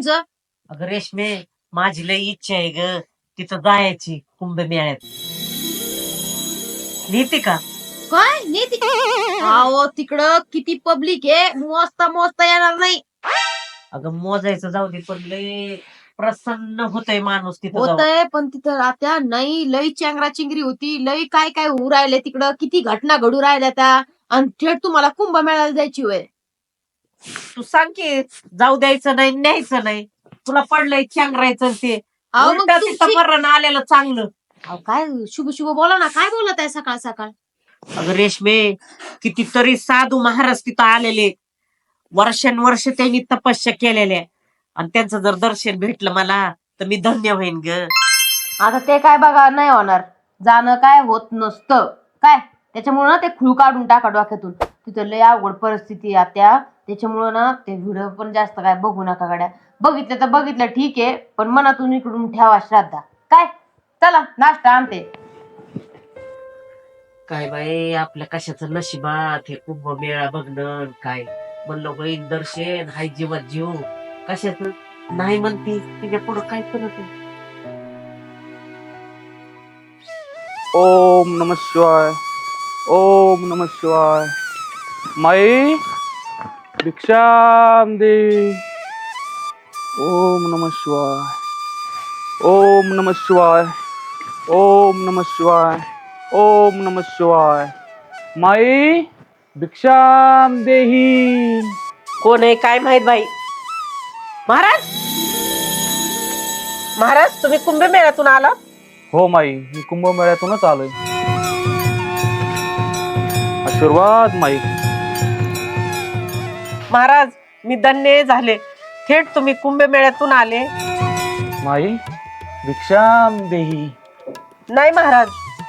तुमचं अगं रेशमे माझी लई इच्छा आहे ग तिथं जायची कुंभमेळ्यात. नीती का? काय? नेते? अहो तिकडं किती पब्लिक आहे. मोजता मोजता येणार नाही. अगं मोजायचं जाऊ दे पण लय प्रसन्न होतय माणूस तिथं जाऊन. होतय पण तिथं राहत्या नाही. लई चेंगरा चिंगरी होती. लई काय काय होऊ राहिले तिकडं. किती घटना घडू राहिल्या त्या. आणि थेट तुम्हाला कुंभमेळ्याला जायची वय तू सांग की जाऊ द्यायचं नाही न्यायचं नाही. तुला पडलंय चांगरायचं ते. अहो, मग उलटं तिथं तुमची- मरण आलेलं चांगलं. अहो, काय शुभ शुभ बोला ना काय बोलत आहे सकाळ सकाळ? अगं रेशमे कितीतरी साधू महाराज तिथं आलेले. वर्षानुवर्ष त्यांनी तपस्या केलेल्या. आणि त्यांचं जर दर्शन भेटलं मला तर मी धन्य होईन ग. आता ते काय बघा नाही होणार. जाणं काय होत नसतं. काय? त्याच्यामुळे ना ते खुळ काढून टाका डोक्यातून. तिथं लय अवघड परिस्थिती आहे त्या त्याच्यामुळं ना ते व्हिडिओ पण जास्त काय बघू नका गाड्या. बघितलं तर बघितलं ठीक आहे. पण मनातून इकडून ठेवा श्रद्धा. काय? चला नाश्ता आणते. काय बाई आपल्या कशाचं नशिबात हे कुंभमेळा बघणं काय? म्हणलं बहीण दर्शन हाय जीवात जीव. कशाच? नाही म्हणती. तिच्या पुढं काय करत आहे? ओम नम शिवाय. ओम नम शिवाय. माई? भिक्षाम दे ओम नम शिवाय। ओम नम शिवाय। ओम नम शिवाय। ओम नम शिवाय। माई भिक्षाम देही कोण आहे? काय माहीत बाई? महाराज? महाराज तुम्ही कुंभमेळ्यातून आला हो माई मी कुंभमेळ्यातूनच आलोय. आशीर्वाद माई. महाराज मी धन्य झाले. थेट तुम्ही कुंभमेळ्यातून आले. माई भिक्षाम देही. नाही महाराज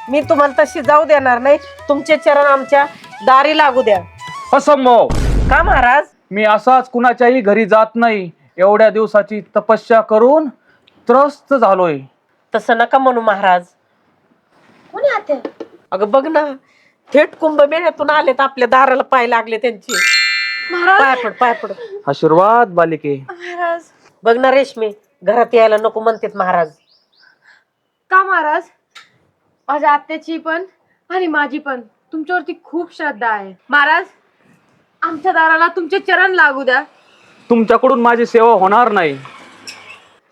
मी तुम्हाला तशी जाऊ देणार नाही. तुमचे चरण आमच्या दारी लागू द्या. असंभव. का महाराज? मी असाच कुणाच्याही घरी जात नाही. एवढ्या दिवसाची तपस्या करून त्रस्त झालोय. तसं नका म्हणू महाराज. कोणी आते अगं बघ ना थेट कुंभमेळ्यातून आलेत आपल्या दाराला पाय लागले त्यांचे. पाय पड पाय पड. आशीर्वाद बालिके. महाराज. बघ ना रेशमी घरात यायला नको म्हणतात महाराज. का महाराज? माझ्या आत्याची पण आणि माझी पण. तुमच्यावरती खूप श्रद्धा आहे. महाराज आमच्या दाराला तुमचे चरण लागू द्या. तुमच्याकडून माझी सेवा होणार नाही.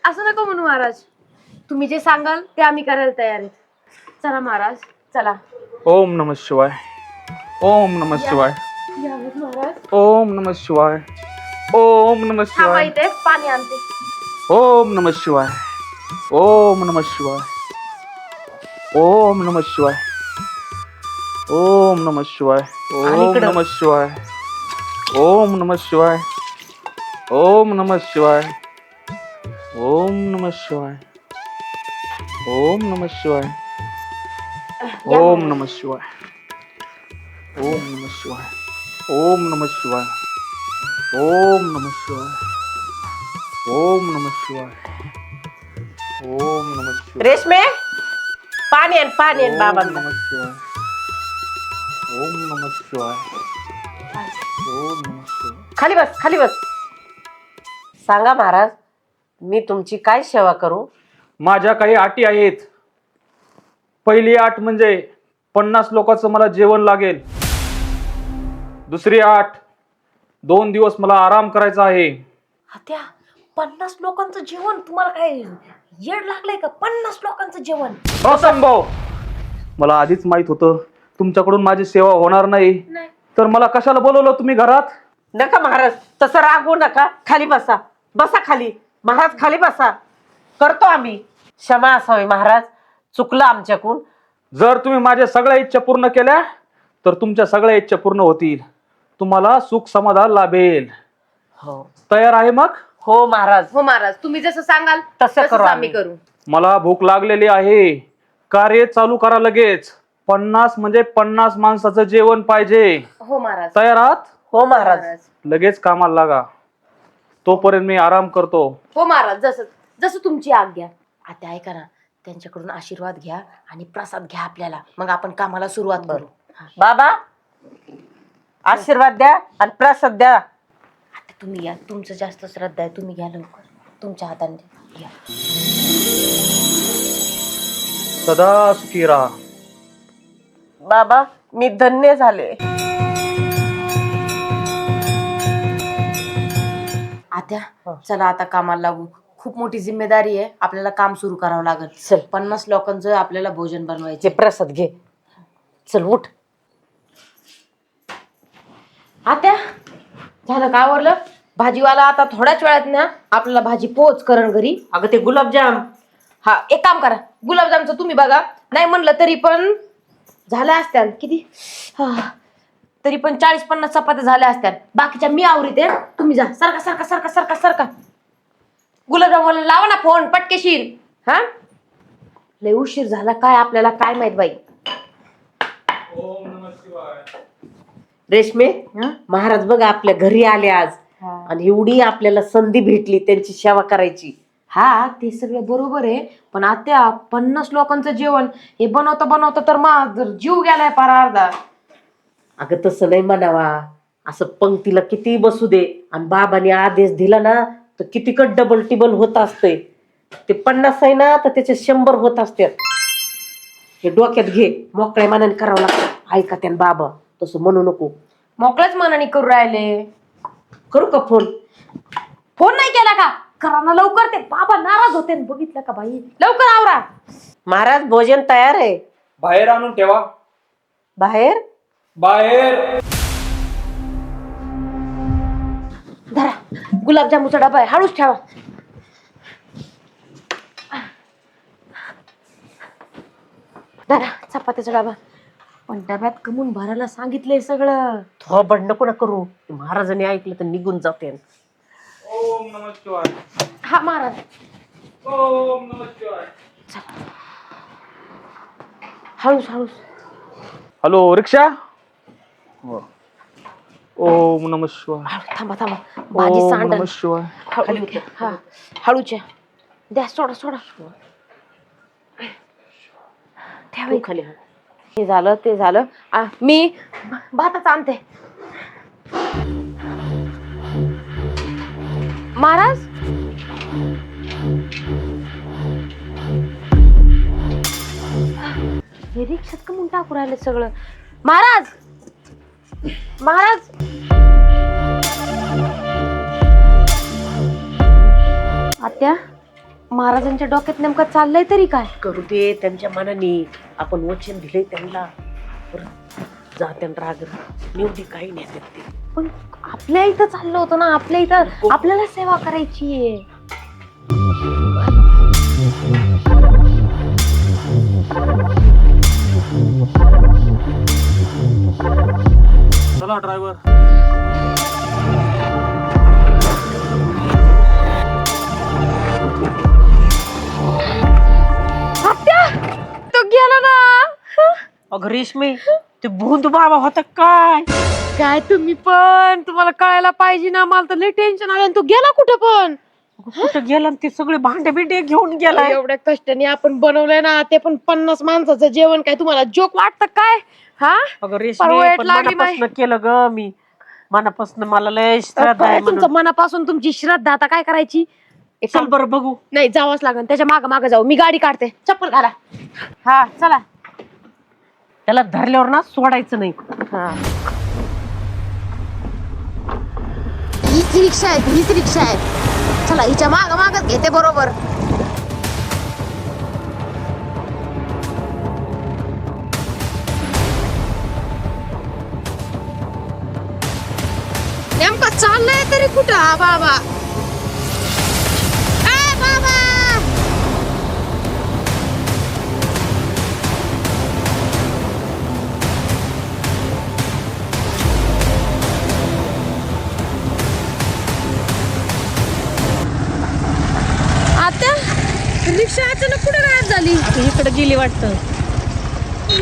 असं नका म्हणू महाराज. तुम्ही जे सांगाल ते आम्ही करायला तयार आहेत. चला महाराज चला. ओम नम शिवाय. ओम नम शिवाय. ओम नम शिवाय ओम नम शिवाय इथे पाणी आणते ओम नम शिवाय ओम नम शिवाय ओम नम शिवाय ओम नम शिवाय ओम. नम शिवाय ओम नम शिवाय ओम नम शिवाय ओम नम शिवाय ओम नम शिवाय ओम नम शिवाय ओम नम शिवाय ओम नम शिवाय। ओम नम शिवाय। ओम नम शिवाय। ओम नम शिवाय। रेशमे पाणी आण पाणी आण बाबा ओम नम शिवाय। ओम नम शिवाय। ओम नम शिवाय। खाली बस खाली बस। सांगा महाराज मी तुमची काय सेवा करू? माझ्या काही अटी आहेत. पहिली आठ म्हणजे पन्नास लोकांचं मला जेवण लागेल. दुसरी आठ. दोन दिवस मला आराम करायचा आहे. त्या पन्नास लोकांचं जेवण तुम्हाला काय येड लागलंय का? पन्नास लोकांचं जेवण. असंभव मला आधीच माहीत होतं तुमच्याकडून माझी सेवा होणार नाही. नाही. तर मला कशाला बोलवलं तुम्ही घरात? नका महाराज तसं रागवू नका. खाली बसा. बसा खाली. महाराज खाली बसा. करतो आम्ही. क्षमा असावी महाराज. चुकलं आमच्याकडून. जर तुम्ही माझ्या सगळ्या इच्छा पूर्ण केल्या तर तुमच्या सगळ्या इच्छा पूर्ण होतील. तुम्हाला सुख समाधान लाभेल. हो. तयार आहे मग? हो महाराज. हो महाराज. तुम्ही जसं सांगाल तसं तसंच करू आम्ही आम्ही. करू. मला भूक लागलेली आहे. कार्य चालू करा लगेच. पन्नास म्हणजे पन्नास माणसाचं जेवण पाहिजे. हो महाराज. तयार आहात? हो महाराज. लगेच कामाला लागा. तोपर्यंत मी आराम करतो. हो महाराज. जसं जसं तुमची आज्ञा. आता ऐका ना त्यांच्याकडून आशीर्वाद घ्या आणि प्रसाद घ्या आपल्याला. मग आपण कामाला सुरुवात करू. बाबा! आशीर्वाद द्या आणि प्रसाद द्या. आता तुम्ही या. तुमचं जास्त श्रद्धा आहे. तुम्ही घ्या लवकर. तुमच्या हाताने घ्या. सदा सुखी राहा. बाबा मी धन्य झाले. आत्या चला आता कामाला लागू. खूप मोठी जिम्मेदारी आहे. आपल्याला काम सुरू करावं लागेल. चल. पन्नास लोकांचं आपल्याला भोजन बनवायचे प्रसाद घे. चल उठ. आत्या झालं का आवरलं? भाजीवाला आता थोड्याच वेळात ना आपल्याला भाजी पोच करण घरी. अगं ते गुलाबजाम. हा एक काम करा. गुलाबजामचं तुम्ही बघा. नाही म्हणलं तरी पण झाल्या असत्या किती? हा. तरी पण चाळीस पन्नास चपात्या झाल्या असत्या बाकीच्या मी आवरीते तुम्ही जा. सारखा सारखा सारखा सारखा सारखा. गुलाबजामवाला लावा ना फोन पटकेशीर हा? लय उशीर झाला. काय आपल्याला काय माहीत बाई? रेशमे? महाराज बघ आपल्या घरी आले आज. आणि एवढी आपल्याला संधी भेटली त्यांची सेवा करायची. हा ते सगळं बरोबर आहे. पण आता पन्नास लोकांचं जेवण हे बनवता बनवता तर मा जर जीव गेलाय पार अर्धा. अगं तसं नाही म्हणावा. असं पंक्तीला किती बसू दे. आणि बाबाने आदेश दिला ना तर किती कट डबल टिबल होत असते ते पन्नास आहे ना तर त्याचे शंभर होत असतात. हे डोक्यात घे. मोकळ्या मनाने करावं लागतं. ऐका त्यान बाबा. तसं म्हणू नको. मोकळ्याच मनाने करू राहिले. करू का फोन? फोन नाही केला का? करा ना लवकर ते. बाबा नाराज होते न, बघितलं का बाई? लवकर आवरा. महाराज भोजन तयार आहे. बाहेर आणून ठेवा. बाहेर? बाहेर. धरा. गुलाबजामुचा डबा आहे. हळूच ठेवा. धरा चपात्याचा डबा. पण डब्यात कमून भरायला सांगितलंय सगळं. थो बंड नको ना करू. महाराजांनी ऐकलं तर निघून जाते. ओम नमः शिवाय. हा महाराज. ओम नमः शिवाय. हळूच हळूच हॅलो रिक्षा? ओम नमः शिवाय. हळू थांबा थांबा. भाजी ओम सांडल नमः शिवाय. हळू घ्या. हा. हळूच या. द्या सोडा सोडा. ठेवा. खाली. हे झालं ते झालं. आ, मी भातच आणते. महाराज? हे रिक्षात कमून टाकू राहिले सगळं? महाराज? महाराज? आत्या? महाराजांच्या डोक्यात नेमकं चाललंय तरी काय? करू दे त्यांच्या मनाने. आपण वचन दिले त्यांना. परत जात्यान राग निवडी काही नाही ते. पण आपल्या इथं चाललं होतं ना आपल्या इथं आपल्याला सेवा करायची आहे. चला ड्रायव्हर अगं रेशमी ते भूत बाबा होता काय? काय तुम्ही पण? तुम्हाला कळायला पाहिजे ना मला तर लय टेन्शन आलं आणि तो गेला कुठं पण? अगं कुठं गेला आणि ते सगळे भांडे बिंडे घेऊन गेलाय? एवढ्या कष्टाने आपण बनवलंय ना ते पण पन्नास माणसाचं जेवण काय तुम्हाला जोक वाटतं काय? हा? अगं रेशमी वाईट पण लागली मनापासून केलं ग मी. मनापासून मला लय श्रद्धा काय आहे तुमचं मनापासून तुमची श्रद्धा आता काय करायची? एक चल बरं बघू. नाही जावंच लागेल त्याच्या माग माग जाऊ. मी गाडी काढते. चप्पल घाला. हा चला. त्याला धरल्यावर ना सोडायचं नाही. हा. हीच रिक्षा आहे हीच रिक्षा आहे. चला हिच्या माग मागच घेते बरोबर. नेमकं चाललंय तरी कुठं? हा बाबा गेली वाटतं?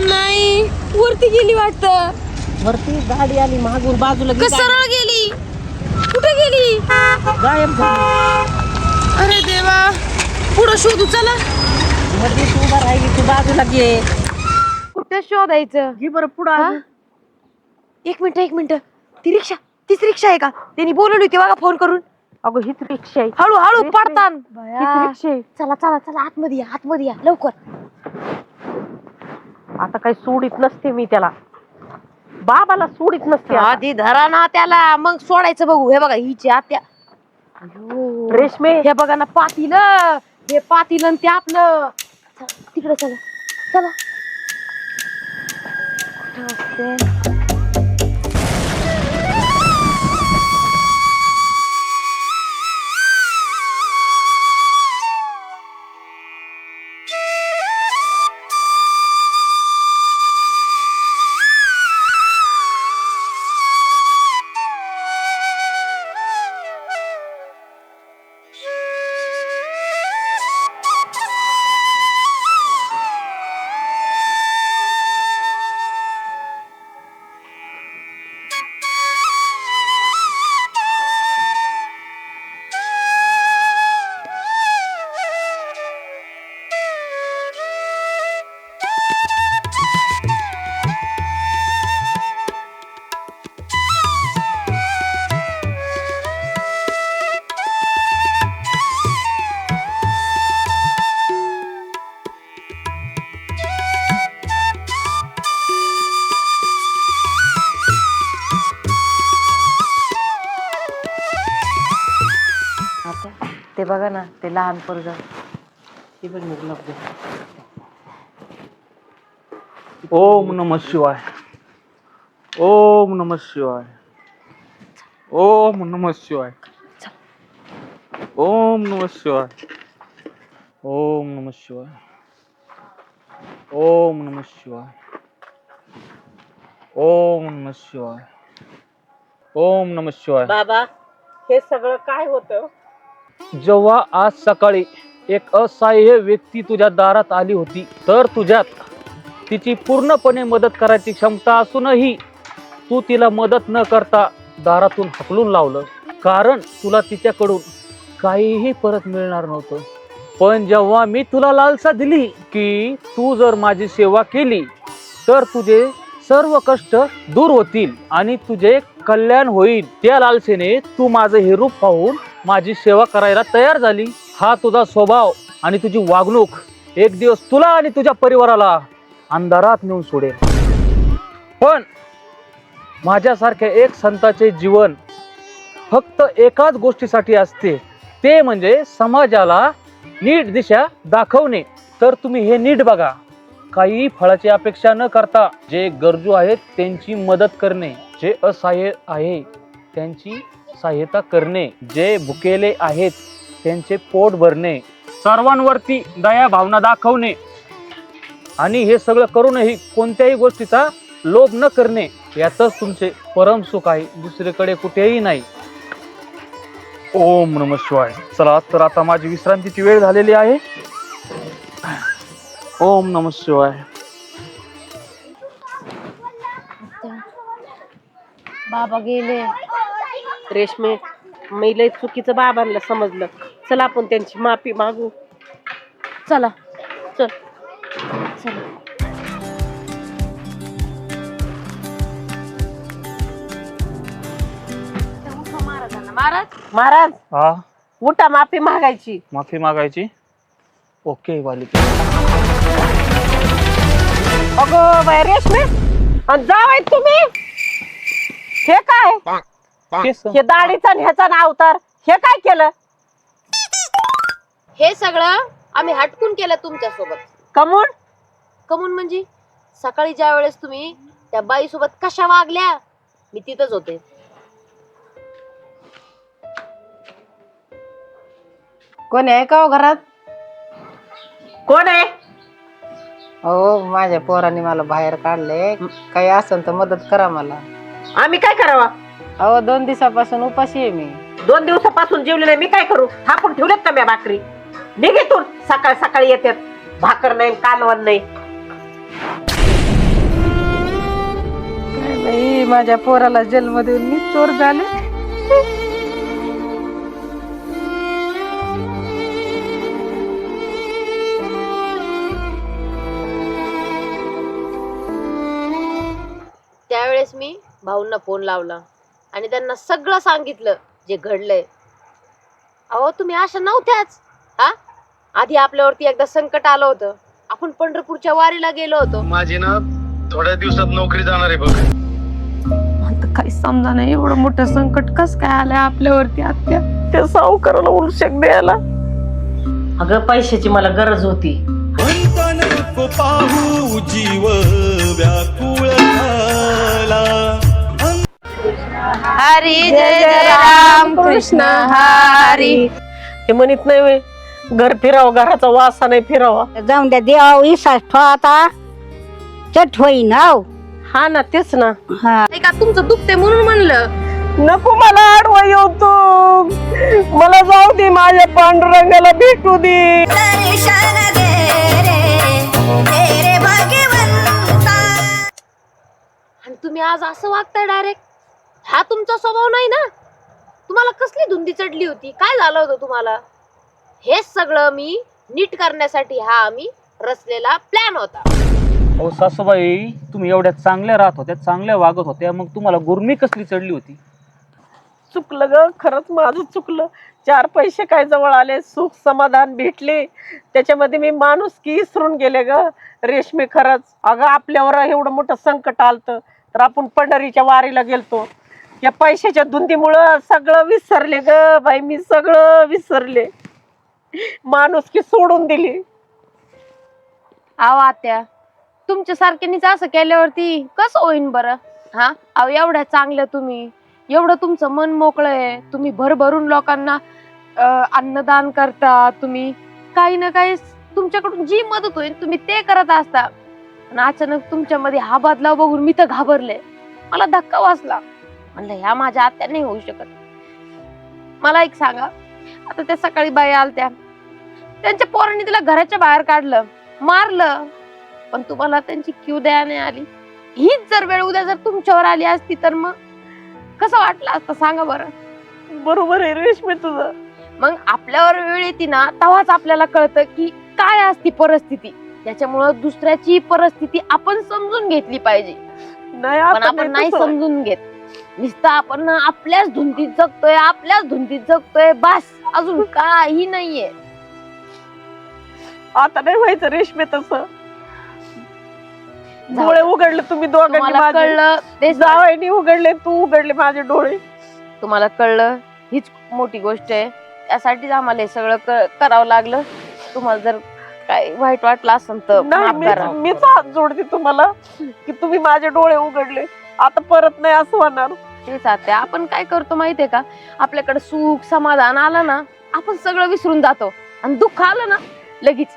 नाही वरती गेली वाटतं. वरती गाडी आली मागून बाजूला. सरळ गेली? कुठे गेली? गायब झाली. अरे देवा पुढं शोधू चला. मध्ये तू उभा राहिली तू बाजूला घे. कुठे शोधायचं? घे बरं पुढं हा? आली. एक मिनिट एक मिनिट. ती रिक्षा तीच रिक्षा आहे का? त्यांनी बोलवली होती बघा फोन करून. अगं हीच रिक्षा आहे. हळू हळू रेशमी, पडतान. हीच रिक्षा आहे चला चला चला आतमध्ये या आतमध्ये या लवकर. आता काही सोडित नसते मी त्याला. बाबाला सोडित नसते आता. आधी धरा ना त्याला मग सोडायचं बघू. हे बघा हिची आत्या. अयो. रेशमे. हे बघा ना पातील. हे पातील आणि ते आपलं. तिकडे चला. चला. कुठं असते? ते बघा ना ते लहान पोरग. हे ओम नम शिवाय. ओम नम शिवाय. ओम नम शिवाय. ओम नम शिवाय. ओम नम शिवाय. ओम नम शिवाय. ओम नम शिवाय. ओम नम शिवाय. बाबा हे सगळं काय होतं? जेव्हा आज सकाळी एक असहाय्य व्यक्ती तुझ्या दारात आली होती तर तुझ्यात तिची पूर्णपणे मदत करायची क्षमता असूनही तू तिला मदत न करता दारातून हकलून लावलं. कारण तुला तिच्याकडून काहीही परत मिळणार नव्हतं. पण जेव्हा मी तुला लालसा दिली की तू जर माझी सेवा केली तर तुझे सर्व कष्ट दूर होतील आणि तुझे कल्याण होईल. त्या लालसेने तू माझं हे रूप पाहून माझी सेवा करायला तयार झाली. हा तुझा स्वभाव आणि तुझी वागणूक एक दिवस तुला आणि तुझ्या परिवाराला अंधारात नेऊन सोडेल. पण माझ्यासारख्या एक संताचे जीवन फक्त एकाच गोष्टीसाठी असते. ते म्हणजे समाजाला नीट दिशा दाखवणे. तर तुम्ही हे नीट बघा. काही फळाची अपेक्षा न करता जे गरजू आहेत त्यांची मदत करणे जे असहाय्य आहे त्यांची सहाय्यता करणे जे भुकेले आहेत त्यांचे पोट भरणे सर्वांवरती दया भावना दाखवणे आणि हे सगळं करूनही कोणत्याही गोष्टीचा लोभ न करणे यातच तुमचे परम सुख आहे दुसरीकडे कुठेही नाही. ओम नम शिवाय. चला तर आता माझी विश्रांतीची वेळ झालेली आहे. ओम नम शिवाय. बाबा गेले. रेशमे. मी लय चुकीचं बाबांना समजलं. चला आपण त्यांची माफी मागू. चला. चल. चला. महाराज. महाराज हा? उठा माफी मागायची. माफी मागायची? ओके वाली. अगो बाय रेशमे. आणि जावाय तुम्ही. हे काय? हे दाढीचा आणि ह्याचा ना अवतार हे काय केलं? हे सगळं आम्ही हटकून केलं तुमच्यासोबत कमून? कमून म्हणजे? सकाळी ज्या वेळेस तुम्ही त्या बाई सोबत कशा वागल्या? मी तिथंच होते. कोणी आहे का हो घरात? कोण आहे? हो माझ्या पोराने मला बाहेर काढले काही असेल तर मदत करा मला. आम्ही काय करावा? अहो दोन दिवसापासून उपाशी आहे मी. दोन दिवसापासून जेवले नाही मी काय करू? थापून ठेवलेत का म्या भाकरी? निघेतून सकाळ सकाळी येतात. भाकर नाही कालवण नाही. बाई माझ्या पोराला जन्म देऊन मी चोर झाले. त्यावेळेस मी भाऊंना फोन लावला. आणि त्यांना सगळं सांगितलं जे घडलंय. अहो तुम्ही अशा नव्हत्याच. हा? आधी आपल्यावरती एकदा संकट आलं होतं. आपण पंढरपूरच्या वारीला गेलो होतो. माझी ना थोड्या दिवसात नोकरी जाणार आहे बघ. आता काही समजा नाही एवढं मोठं संकट कस काय आलंय आपल्यावरती आत्या? त्या सावकाराला उलशक द्यायला. अगं पैशाची मला गरज होती. नको पाहू जीव व्याकुळ झाला. हरी जय जय राम कृष्ण हरी. ते म्हणत नाही घर फिरावं घराचा वासा नाही फिरावा. जाऊन द्या देवा विश्वास ठेवा आता. चट होईन हो हा ना तेच ना. हा. का तुमचं दुखते म्हणून म्हणलं. नको मला आडवा येऊ तू. मला जाऊ दे माझ्या पांडुरंगाला भेटू दे. आणि तुम्ही आज असं वागताय डायरेक्ट हा तुमचा स्वभाव नाही ना? तुम्हाला कसली धुंदी चढली होती? काय झालं होतं तुम्हाला? हेच सगळं मी नीट करण्यासाठी हा आम्ही रचलेला प्लॅन होता. अहो सासूबाई तुम्ही एवढ्या चांगल्या राहत होत्या चांगल्या वागत होत्या मग तुम्हाला गुरमी कसली चढली होती? चुकलं ग खरंच माझं चुकलं. चार पैसे काय जवळ आले सुख समाधान भेटले. त्याच्यामध्ये मी माणूस की विसरून गेले ग रेशमी खरंच. अगं आपल्यावर एवढं मोठं संकट आलतं तर आपण पंढरीच्या वारीला गेलतो. या पैशाच्या धुंदीमुळं सगळं विसरले ग बाई मी सगळं विसरले. माणूस की सोडून दिली. अहो आत्या तुमच्या सारख्यानीच असं केल्यावरती कसं होईन बरं? हा? अहो एवढ्या चांगल्या तुम्ही. एवढं तुमचं मन मोकळं आहे. तुम्ही भरभरून लोकांना अं, अन्नदान करता तुम्ही. काही ना काही तुमच्याकडून जी मदत होईल तुम्ही ते करत असता. आणि अचानक तुमच्यामध्ये हा बदलाव बघून मी तर घाबरले. मला धक्का वाचला. म्हणलं ह्या माझ्या आत्या नाही होऊ शकत. मला एक सांगा आता त्या सकाळी बाई आलत्या. त्यांच्या पोरांनी तिला घराच्या बाहेर काढलं मारलं पण तुम्हाला त्यांची क्यू द्या नाही आली. हीच जर वेळ उद्या जर तुमच्यावर आली असती तर मग कसं वाटलं असतं सांगा बरं. बरोबर आहे रेशमी तुझं. मग आपल्यावर वेळ येते ना तेव्हाच आपल्याला कळतं की काय असती परिस्थिती. त्याच्यामुळं दुसऱ्याची परिस्थिती आपण समजून घेतली पाहिजे. नाही पण आपण नाही. समजून घेत. नुसतं आपण ना आपल्याच धुंदीत जगतोय आपल्याच धुंदीत जगतोय बस. अजून काही नाहीये. आता नाही व्हायचं रेशमी तसं. डोळे. उघडले तुम्ही दोघांनी तुम्हाला माझे. कळलं ते जावयानी उघडले तू उघडले माझे डोळे. तुम्हाला कळलं हीच मोठी गोष्ट आहे. त्यासाठीच आम्हाला हे सगळं क- करावं लागलं. तुम्हाला जर काय वाईट वाटलं असेल तर नाही माफ मी मीच हात जोडते तुम्हाला की तुम्ही माझे डोळे उघडले. आता परत नाही असं होणार. तेच आता आपण काय करतो माहितीये का? आपल्याकडे सुख समाधान आलं ना आपण सगळं विसरून जातो. आणि दुःख आलं ना लगेच.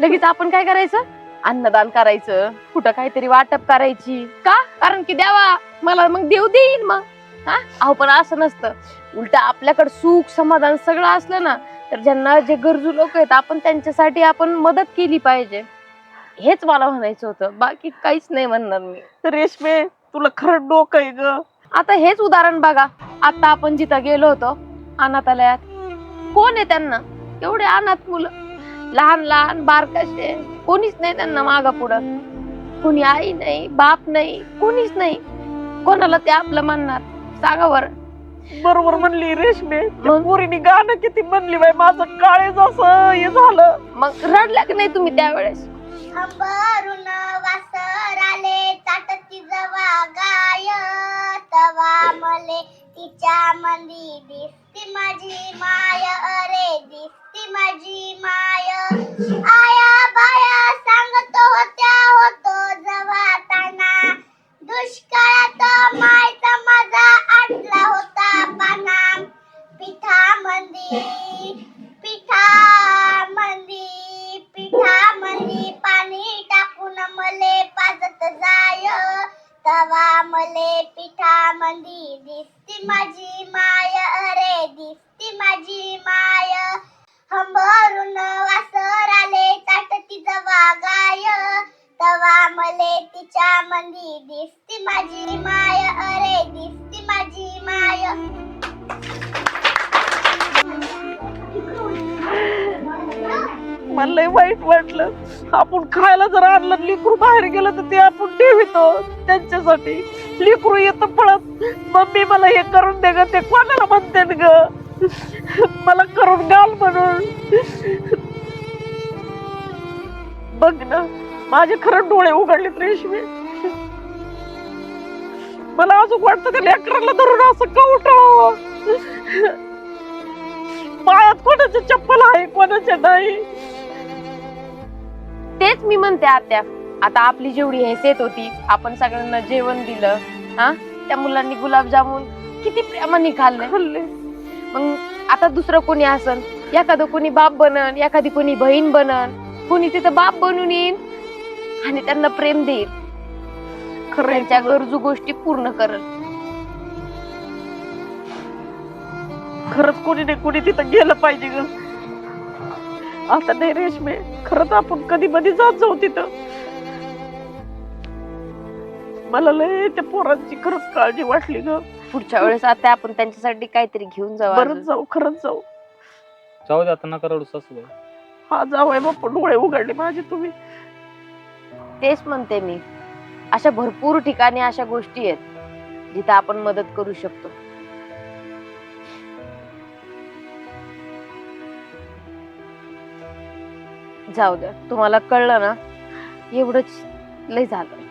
लगेच आपण काय करायचं? अन्नदान करायचं कुठं काहीतरी वाटप करायची. का? कारण की द्यावा मला मग देव देईन मग. हा? अहो पण असं नसतं. उलट आपल्याकडे सुख समाधान सगळं असलं ना तर ज्यांना जे गरजू लोक आहेत आपण त्यांच्यासाठी आपण मदत केली पाहिजे. हेच मला म्हणायचं होतं. बाकी काहीच नाही म्हणणार मी. रेशमे तुला खरं डोकं आहे ग. आता हेच उदाहरण बघा. आता आपण जिथं गेलो होतो अनाथालयात. कोण आहे त्यांना? एवढे अनाथ मुलं. लहान लहान बारकाशे कोणीच नाही त्यांना मागा पुढं. कोणी आई नाही बाप नाही कोणीच नाही. कोणाला ते आपलं म्हणणार? सांगा बरं. बरोबर म्हणली रेशमे. त्या? पोरीने गाणं किती म्हणली बाई माझं काळे जसं हे झालं. मग रडल्या की नाही तुम्ही त्यावेळेस? अंबरून वासराले चाटती जवा गाय तवा मले तिच्या मंदी दिसती माझी माय अरे दिसती माझी माय. आया माझी माय अरे दिसती माझी माय. मला लय वाईट वाटलं. आपण खायला जर आणलं लिकरू बाहेर गेलं तर ते आपण ठेवितो हो, त्यांच्यासाठी. लिकरू येतं पळत. मम्मी मला हे करून दे ग ते कोणाला म्हणते ग? मला करून घाल म्हणून. बघ ना माझे खरं डोळे उघडलेत रेशमी. मला अजून वाटतं त्या लेकराला धरून असं का उठावं पायात कोणाचे चप्पल आहे कोणाचे नाही. तेच मी म्हणते आत्या. आता आपली जेवढी हैसियत होती आपण सगळ्यांना जेवण दिलं हा? त्या मुलांनी गुलाबजामुन किती प्रेमाने खाल्ले. खाल्ले. मग आता दुसरं कोणी असन? एखादं कोणी बाप बनन एखादी कोणी बहीण बनन. कोणी तिथं बाप बनून येईन आणि त्यांना प्रेम देईल खरं त्यांच्या गरजू गोष्टी पूर्ण करल. खरंच कोणी नाही कोणी तिथं गेलं पाहिजे ग. आता नाही रेशमे खरंच आपण कधी मध्ये जात जाऊ तिथं. मला लय त्या पोरांची खरंच काळजी वाटली ग. पुढच्या वेळेस आता आपण त्यांच्यासाठी काहीतरी घेऊन जाऊ अजून. जाऊ खरंच जाऊ. जाऊ दे आता नका रडू हा जाऊ बाप्पा डोळे उघडले माझे तुम्ही. तेच म्हणते मी. अशा भरपूर ठिकाणी अशा गोष्टी आहेत जिथं आपण मदत करू शकतो. जाऊ द्या तुम्हाला कळलं ना? एवढंच लय झालं.